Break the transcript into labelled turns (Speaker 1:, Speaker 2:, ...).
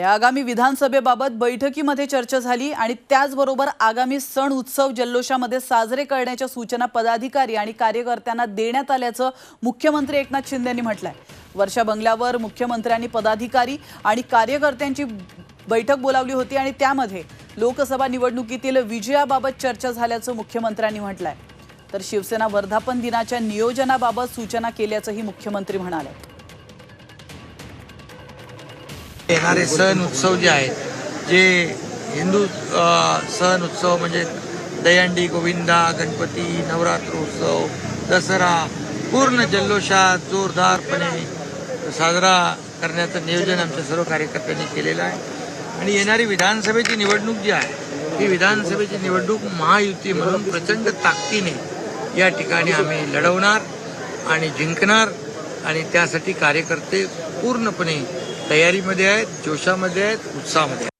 Speaker 1: आगामी विधानसभेबाबत बैठकीमध्ये चर्चा झाली आणि त्याचबरोबर आगामी सण उत्सव जल्लोषामध्ये साजरे करण्याच्या सूचना पदाधिकारी आणि कार्यकर्त्यांना देण्यात आल्याचं मुख्यमंत्री एकनाथ शिंदे यांनी म्हटलंय. वर्षा बंगल्यावर मुख्यमंत्र्यांनी पदाधिकारी आणि कार्यकर्त्यांची बैठक बोलावली होती आणि त्यामध्ये लोकसभा निवडणुकीतील विजयाबाबत चर्चा झाल्याचं मुख्यमंत्र्यांनी म्हटलंय. तर शिवसेना वर्धापन दिनाच्या नियोजनाबाबत सूचना केल्याचंही मुख्यमंत्री म्हणाले.
Speaker 2: येणारे सण उत्सव जे आहेत जे हिंदू सण उत्सव म्हणजे दयांडी गोविंदा गणपती नवरात्र उत्सव दसरा पूर्ण जल्लोषात जोरदारपणे साजरा करण्याचं नियोजन आमच्या सर्व कार्यकर्त्यांनी केलेलं आहे. आणि येणारी विधानसभेची निवडणूक जी आहे ही विधानसभेची निवडणूक महायुती म्हणून प्रचंड ताकदीने या ठिकाणी आम्ही लढवणार आणि जिंकणार आणि त्यासाठी कार्यकर्ते पूर्णपणे तयारीमध्ये आहेत जोशामध्ये आहेत उत्साहामध्ये आहेत.